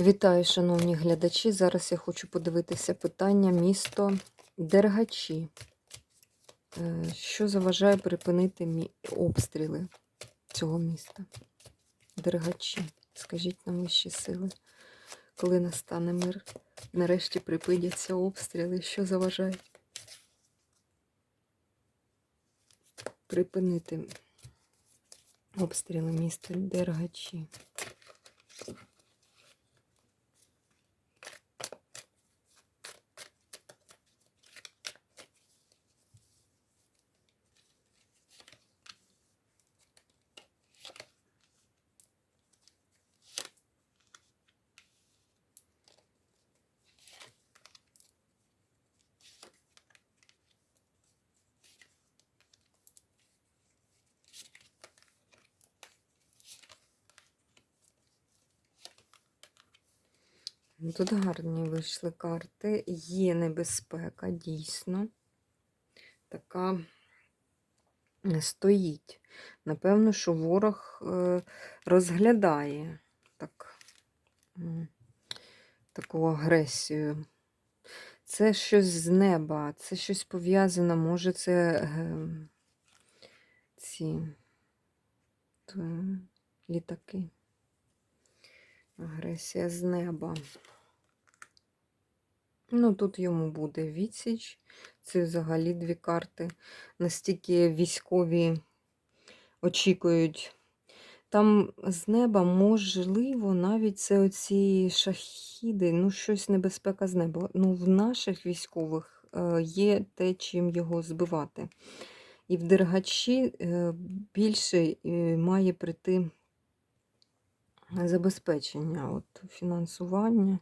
Вітаю, шановні глядачі. Зараз я хочу подивитися питання місто Дергачі. Е, Що заважає припинити обстріли цього міста? Дергачі. Скажіть нам вищі сили, коли настане мир, нарешті припиняться обстріли. Що заважає припинити обстріли міста Дергачі? Тут гарні вийшли карти. Є небезпека, дійсно. Така е, стоїть. Напевно, що ворог е, розглядає так, таку агресію. Це щось з неба, це щось пов'язане, може, це е, ці літаки. Агресія з неба. Ну, тут йому буде відсіч. Це взагалі дві карти. Настільки військові очікують. Там з неба, можливо, навіть це оці шахіди, ну, щось небезпека з неба. Ну, в наших військових е, є те, чим його збивати. І в Дергачі е, більше е, має прийти забезпечення, от фінансування.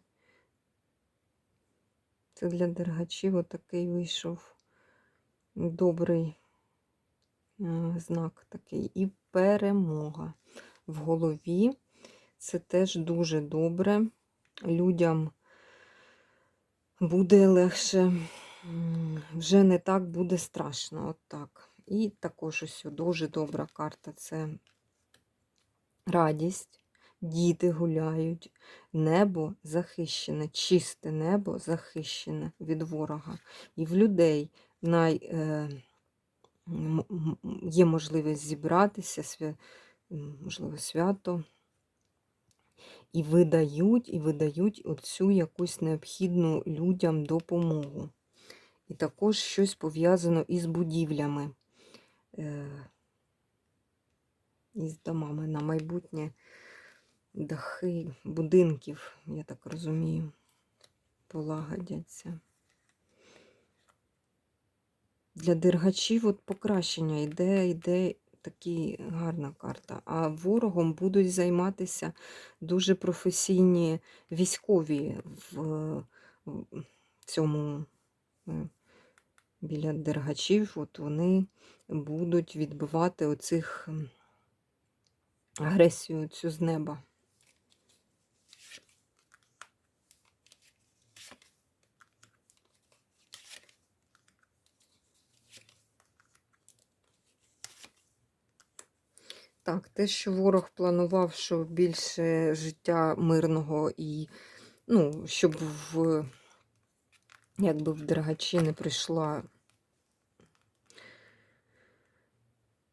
Це для дергачів отакий вийшов добрий е, знак такий. І перемога в голові. Це теж дуже добре. Людям буде легше, вже не так буде страшно. От так. І також ось дуже добра карта це радість. Діти гуляють, небо захищене, чисте небо захищене від ворога. І в людей най, е, є можливість зібратися, свя, можливо, свято. І видають, і видають оцю якусь необхідну людям допомогу. І також щось пов'язано із будівлями, е, із домами на майбутнє дахи будинків, я так розумію, полагодяться. Для дергачів от покращення йде, йде такі гарна карта. А ворогом будуть займатися дуже професійні військові в, в цьому е, біля дергачів. От вони будуть відбивати оцих агресію цю з неба. Так, те, що ворог планував, що більше життя мирного і, ну, щоб в, якби в Дергачі не прийшла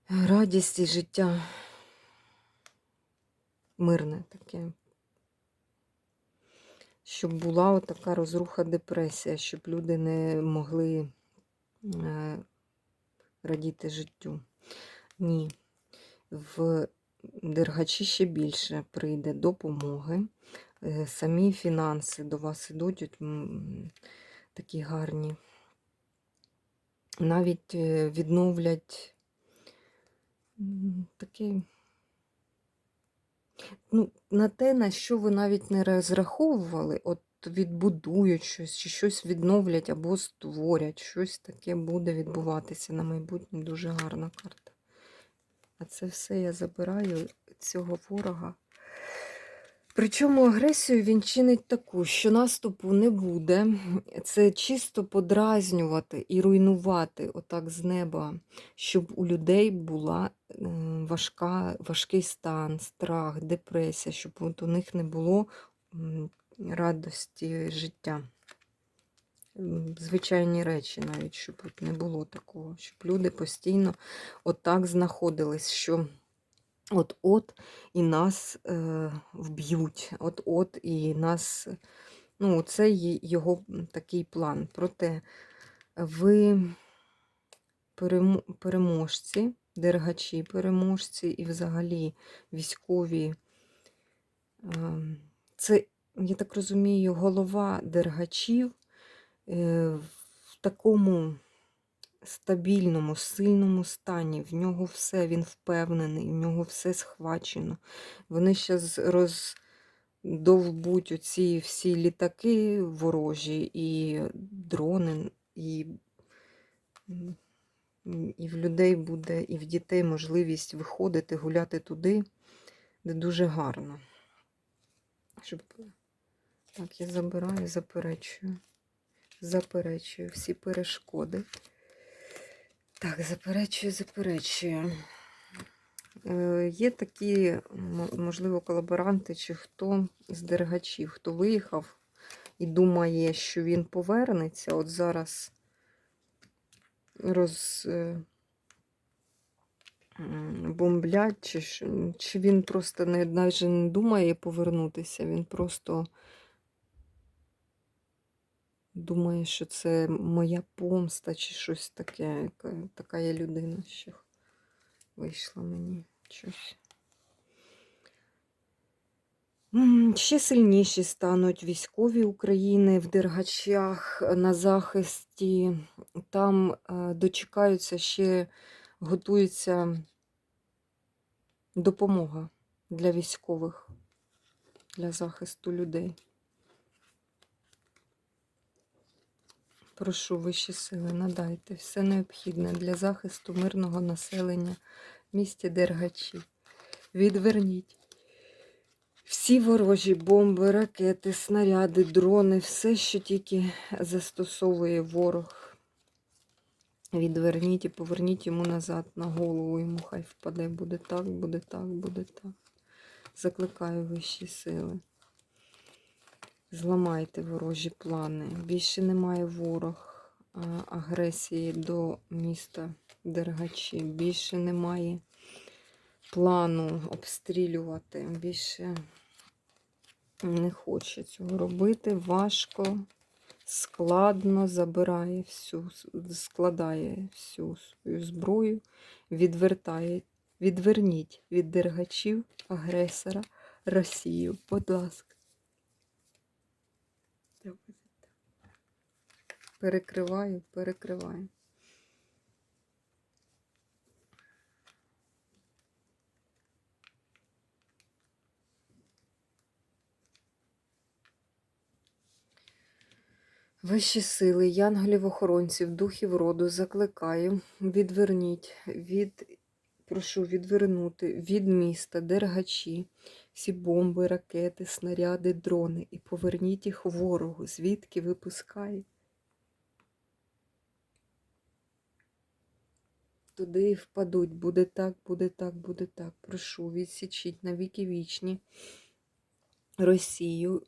радість і життя мирне таке. Щоб була отака розруха депресія, щоб люди не могли е, радіти життю. Ні в Дергачі ще більше прийде допомоги. Е, Самі фінанси до вас м, такі гарні. Навіть е, відновлять таке. Ну, на те, на що ви навіть не розраховували, от відбудують щось, чи щось відновлять або створять, щось таке буде відбуватися на майбутнє. Дуже гарна карта. А це все я забираю цього ворога. Причому агресію він чинить таку, що наступу не буде. Це чисто подразнювати і руйнувати отак з неба, щоб у людей була е, важкий стан, страх, депресія, щоб от у них не було радості життя. Звичайні речі, навіть щоб не було такого, щоб люди постійно отак знаходились, що от-от і нас е, вб'ють, от-от і нас. Ну, це його такий план. Проте ви переможці, дергачі, переможці і взагалі військові. Ем, Це, я так розумію, голова дергачів в такому стабільному, сильному стані. В нього все, він впевнений, в нього все схвачено. Вони зараз роздовбуть оці всі літаки ворожі, і дрони, і, і в людей буде, і в дітей можливість виходити, гуляти туди, де дуже гарно. Щоб... Так, я забираю, заперечую. Заперечую всі перешкоди. Так, заперечую, заперечую. Е, Є такі, можливо, колаборанти чи хто з дергачів, хто виїхав і думає, що він повернеться. От зараз роз, е, бомблять, чи, чи він просто навіть не думає повернутися, він просто думає, що це моя помста чи щось таке. Яка, така я людина, що вийшла мені щось. Ще сильніші стануть військові України в Дергачах на захисті. Там е, дочекаються ще, готується допомога для військових, для захисту людей. Прошу вищі сили, надайте все необхідне для захисту мирного населення в місті Дергачі. Відверніть всі ворожі бомби, ракети, снаряди, дрони, все, що тільки застосовує ворог. Відверніть і поверніть йому назад на голову, йому хай впаде. Буде так, буде так, буде так. Закликаю вищі сили. Зламайте ворожі плани. Більше немає ворог агресії до міста Дергачі. Більше немає плану обстрілювати. Більше не хоче цього робити. Важко, складно забирає всю, складає всю свою зброю, відвертає. Відверніть від дергачів агресора Росію. Будь ласка. Перекриваю, перекриваю. Вищі сили, янголів-охоронців, духів роду закликаю, відверніть, від, прошу відвернути від міста дергачі, всі бомби, ракети, снаряди, дрони і поверніть їх ворогу, звідки випускає. Туди впадуть. Буде так, буде так, буде так. Прошу, відсічіть на віки вічні Росію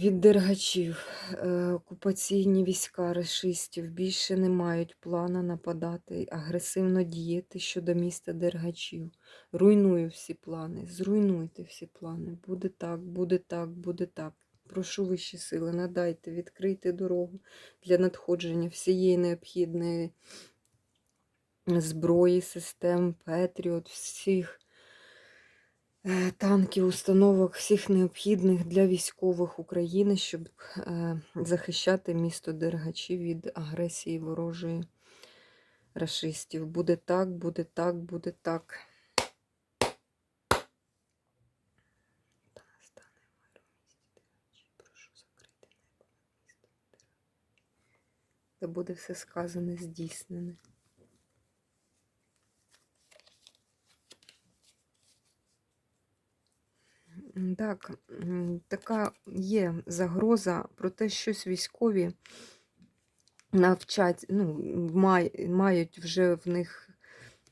від дергачів. Е, Окупаційні війська рашистів більше не мають плана нападати, агресивно діяти щодо міста дергачів. Руйную всі плани, зруйнуйте всі плани. Буде так, буде так, буде так. Прошу вищі сили, надайте, відкрийте дорогу для надходження всієї необхідної зброї, систем, Петріот, всіх танків, установок, всіх необхідних для військових України, щоб е, захищати місто Дергачі від агресії ворожої рашистів. Буде так, буде так, буде так. Та буде все сказане, здійснене. Так, така є загроза про те, щось військові навчать, ну, мають вже в них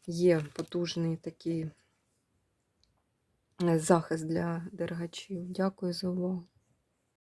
є потужний такий е, захист для дергачів. Дякую за увагу.